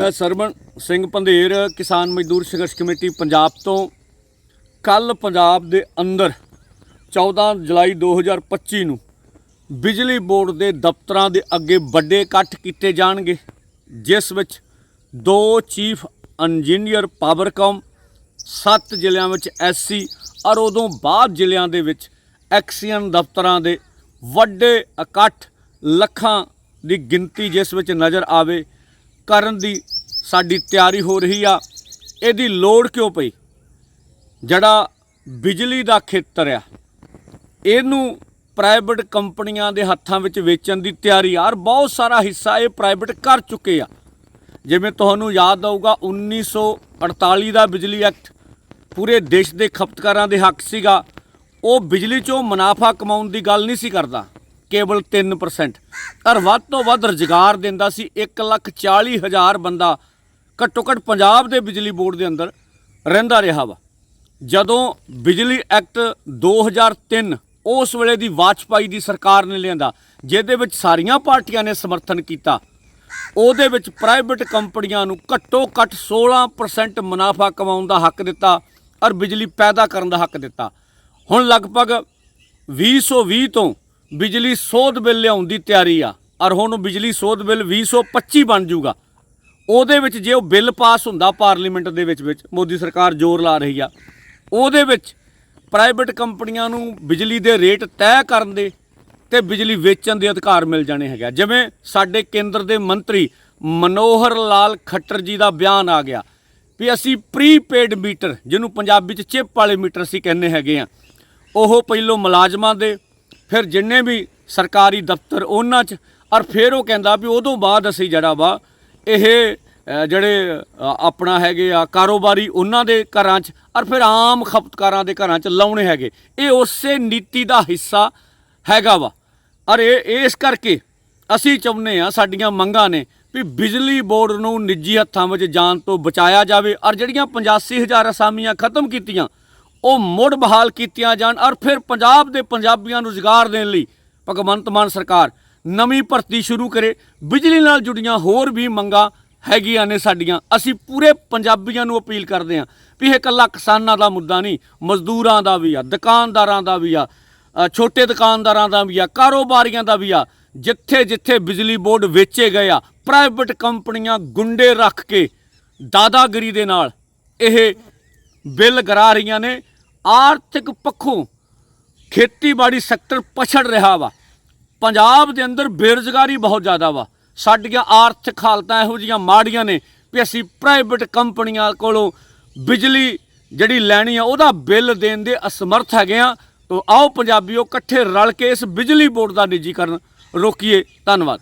ਮੈਂ ਸਰਵਣ ਸਿੰਘ ਪੰਧੇਰ, ਕਿਸਾਨ ਮਜ਼ਦੂਰ ਸੰਘਰਸ਼ ਕਮੇਟੀ ਪੰਜਾਬ ਤੋਂ। ਕੱਲ ਪੰਜਾਬ ਦੇ ਅੰਦਰ 14 ਜੁਲਾਈ 2025 ਨੂੰ ਬਿਜਲੀ ਬੋਰਡ ਦੇ ਦਫ਼ਤਰਾਂ ਦੇ ਅੱਗੇ ਵੱਡੇ ਇਕੱਠ ਕੀਤੇ ਜਾਣਗੇ, ਜਿਸ ਵਿੱਚ ਦੋ ਚੀਫ ਇੰਜੀਨੀਅਰ ਪਾਵਰਕਾਮ ਸੱਤ ਜ਼ਿਲ੍ਹਿਆਂ ਵਿੱਚ ਐਸਸੀ ਔਰ ਉਦੋਂ ਬਾਅਦ ਜ਼ਿਲ੍ਹਿਆਂ ਦੇ ਵਿੱਚ ਐਕਸੀਅਨ ਦਫ਼ਤਰਾਂ ਦੇ ਵੱਡੇ ਇਕੱਠ ਲੱਖਾਂ ਦੀ ਗਿਣਤੀ ਜਿਸ ਵਿੱਚ ਨਜ਼ਰ ਆਵੇ ਕਰਨ ਦੀ ਸਾਡੀ ਤਿਆਰੀ ਹੋ ਰਹੀ ਆ, ਇਹਦੀ ਲੋੜ ਕਿਉਂ ਪਈ? ਜਿਹੜਾ ਬਿਜਲੀ ਦਾ ਖੇਤਰ ਆ, ਇਹਨੂੰ ਪ੍ਰਾਈਵੇਟ ਕੰਪਨੀਆਂ ਦੇ ਹੱਥਾਂ ਵਿੱਚ ਵੇਚਣ ਦੀ ਤਿਆਰੀ ਆ, ਔਰ ਬਹੁਤ ਸਾਰਾ ਹਿੱਸਾ ਇਹ ਪ੍ਰਾਈਵੇਟ ਕਰ ਚੁੱਕੇ ਆ। ਜਿਵੇਂ ਤੁਹਾਨੂੰ ਯਾਦ ਆਊਗਾ 1948 ਦਾ ਬਿਜਲੀ ਐਕਟ ਪੂਰੇ ਦੇਸ਼ ਦੇ ਖਪਤਕਾਰਾਂ ਦੇ ਹੱਕ ਸੀਗਾ। ਉਹ ਬਿਜਲੀ 'ਚੋਂ ਮੁਨਾਫਾ ਕਮਾਉਣ ਦੀ ਗੱਲ ਨਹੀਂ ਸੀ ਕਰਦਾ। ਕੇਵਲ 3% ਔਰ ਵੱਧ ਤੋਂ ਵੱਧ ਰੁਜ਼ਗਾਰ ਦਿੰਦਾ ਸੀ 140000 ਬੰਦਾ ਘੱਟੋ ਘੱਟ ਪੰਜਾਬ ਦੇ ਬਿਜਲੀ ਬੋਰਡ ਦੇ ਅੰਦਰ ਰਹਿੰਦਾ ਰਿਹਾ ਵਾ। ਜਦੋਂ ਬਿਜਲੀ ਐਕਟ 2003 ਉਸ ਵੇਲੇ ਦੀ ਵਾਜਪਾਈ ਦੀ ਸਰਕਾਰ ਨੇ ਲਿਆਂਦਾ, ਜਿਹਦੇ ਵਿੱਚ ਸਾਰੀਆਂ ਪਾਰਟੀਆਂ ਨੇ ਸਮਰਥਨ ਕੀਤਾ, ਉਹਦੇ ਵਿੱਚ ਪ੍ਰਾਈਵੇਟ ਕੰਪਨੀਆਂ ਨੂੰ ਘੱਟੋ ਘੱਟ 16% ਮੁਨਾਫਾ ਕਮਾਉਣ ਦਾ ਹੱਕ ਦਿੱਤਾ ਔਰ ਬਿਜਲੀ ਪੈਦਾ ਕਰਨ ਦਾ ਹੱਕ ਦਿੱਤਾ। ਹੁਣ ਲਗਭਗ 2020 ਤੋਂ ਬਿਜਲੀ ਸੋਧ ਬਿੱਲ ਲਿਆਉਣ ਦੀ ਤਿਆਰੀ ਆ। ਔਰ ਹੁਣ ਬਿਜਲੀ ਸੋਧ ਬਿੱਲ 2025 ਬਣ ਜਾਊਗਾ। ਉਹਦੇ ਵਿੱਚ ਜੇ ਉਹ ਬਿੱਲ ਪਾਸ ਹੁੰਦਾ ਪਾਰਲੀਮੈਂਟ ਦੇ ਵਿੱਚ ਵਿੱਚ ਮੋਦੀ ਸਰਕਾਰ ਜ਼ੋਰ ਲਾ ਰਹੀ ਆ, ਉਹਦੇ ਵਿੱਚ ਪ੍ਰਾਈਵੇਟ ਕੰਪਨੀਆਂ ਨੂੰ ਬਿਜਲੀ ਦੇ ਰੇਟ ਤੈਅ ਕਰਨ ਦੇ ਤੇ ਬਿਜਲੀ ਵੇਚਣ ਦੇ ਅਧਿਕਾਰ ਮਿਲ ਜਾਣੇ ਹੈਗਾ ਜਿਵੇਂ ਸਾਡੇ ਕੇਂਦਰ ਦੇ ਮੰਤਰੀ ਮਨੋਹਰ ਲਾਲ ਖੱਟਰ ਜੀ ਦਾ ਬਿਆਨ ਆ ਗਿਆ ਵੀ ਅਸੀਂ ਪ੍ਰੀਪੇਡ ਮੀਟਰ ਜਿਹਨੂੰ ਪੰਜਾਬੀ ਚ ਚਿਪ ਵਾਲੇ ਮੀਟਰ ਅਸੀਂ ਕਹਿੰਦੇ ਹੈਗੇ ਆ, ਉਹ ਪਹਿਲੋਂ ਮੁਲਾਜ਼ਮਾਂ ਦੇ ਫਿਰ ਜਿੰਨੇ ਵੀ ਸਰਕਾਰੀ ਦਫ਼ਤਰ ਉਹਨਾਂ 'ਚ, ਔਰ ਫਿਰ ਉਹ ਕਹਿੰਦਾ ਵੀ ਉਦੋਂ ਬਾਅਦ ਅਸੀਂ ਜਿਹੜਾ ਵਾ, ਇਹ ਜਿਹੜੇ ਆਪਣਾ ਹੈਗੇ ਆ ਕਾਰੋਬਾਰੀ ਉਹਨਾਂ ਦੇ ਘਰਾਂ 'ਚ, ਔਰ ਫਿਰ ਆਮ ਖਪਤਕਾਰਾਂ ਦੇ ਘਰਾਂ 'ਚ ਲਾਉਣੇ ਹੈਗੇ। ਇਹ ਉਸੇ ਨੀਤੀ ਦਾ ਹਿੱਸਾ ਹੈਗਾ ਵਾ। ਔਰ ਇਹ ਇਸ ਕਰਕੇ ਅਸੀਂ ਚਾਹੁੰਦੇ ਆ ਸਾਡੀਆਂ ਮੰਗਾਂ ਨੇ ਵੀ ਬਿਜਲੀ ਬੋਰਡ ਨੂੰ ਨਿੱਜੀ ਹੱਥਾਂ ਵਿੱਚ ਜਾਣ ਤੋਂ ਬਚਾਇਆ ਜਾਵੇ, ਔਰ ਜਿਹੜੀਆਂ 85000 ਅਸਾਮੀਆਂ ਖਤਮ ਕੀਤੀਆਂ ਉਹ ਮੁੜ ਬਹਾਲ ਕੀਤੀਆਂ ਜਾਣ ਔਰ ਫਿਰ ਪੰਜਾਬ ਦੇ ਪੰਜਾਬੀਆਂ ਨੂੰ ਰੁਜ਼ਗਾਰ ਦੇਣ ਲਈ ਭਗਵੰਤ ਮਾਨ ਸਰਕਾਰ ਨਵੀਂ ਭਰਤੀ ਸ਼ੁਰੂ ਕਰੇ, ਬਿਜਲੀ ਨਾਲ ਜੁੜੀਆਂ ਹੋਰ ਵੀ ਮੰਗਾਂ ਹੈਗੀਆਂ ਨੇ ਸਾਡੀਆਂ। ਅਸੀਂ ਪੂਰੇ ਪੰਜਾਬੀਆਂ ਨੂੰ ਅਪੀਲ ਕਰਦੇ ਹਾਂ ਵੀ ਇਹ ਇਕੱਲਾ ਕਿਸਾਨਾਂ ਦਾ ਮੁੱਦਾ ਨਹੀਂ, ਮਜ਼ਦੂਰਾਂ ਦਾ ਵੀ ਆ, ਦੁਕਾਨਦਾਰਾਂ ਦਾ ਵੀ ਆ ਛੋਟੇ ਦੁਕਾਨਦਾਰਾਂ ਦਾ ਵੀ ਆ, ਕਾਰੋਬਾਰੀਆਂ ਦਾ ਵੀ ਆ। ਜਿੱਥੇ ਜਿੱਥੇ ਬਿਜਲੀ ਬੋਰਡ ਵੇਚੇ ਗਏ ਆ, ਪ੍ਰਾਈਵੇਟ ਕੰਪਨੀਆਂ ਗੁੰਡੇ ਰੱਖ ਕੇ ਦਾਦਾਗਿਰੀ ਦੇ ਨਾਲ ਇਹ ਬਿੱਲ ਕਰਾ ਰਹੀਆਂ ਨੇ। ਆਰਥਿਕ ਪੱਖੋਂ ਖੇਤੀਬਾੜੀ ਸੈਕਟਰ ਪਛੜ ਰਿਹਾ ਵਾ। ਪੰਜਾਬ ਦੇ ਅੰਦਰ ਬੇਰੁਜ਼ਗਾਰੀ ਬਹੁਤ ਜ਼ਿਆਦਾ ਵਾ। ਸਾਡੀਆਂ ਆਰਥਿਕ ਹਾਲਤਾਂ ਇਹੋ ਜੀਆਂ ਮਾੜੀਆਂ ਨੇ ਵੀ ਅਸੀਂ ਪ੍ਰਾਈਵੇਟ ਕੰਪਨੀਆਂ ਕੋਲੋਂ ਬਿਜਲੀ ਜਿਹੜੀ ਲੈਣੀ ਆ, ਉਹਦਾ ਬਿੱਲ ਦੇਣ ਦੇ ਅਸਮਰਥ ਹੈਗੇ ਆ। ਤੋ ਆਓ ਪੰਜਾਬੀਓ ਇਕੱਠੇ ਰਲ ਕੇ ਇਸ ਬਿਜਲੀ ਬੋਰਡ ਦਾ ਨਿੱਜੀਕਰਨ ਰੋਕੀਏ। ਧੰਨਵਾਦ।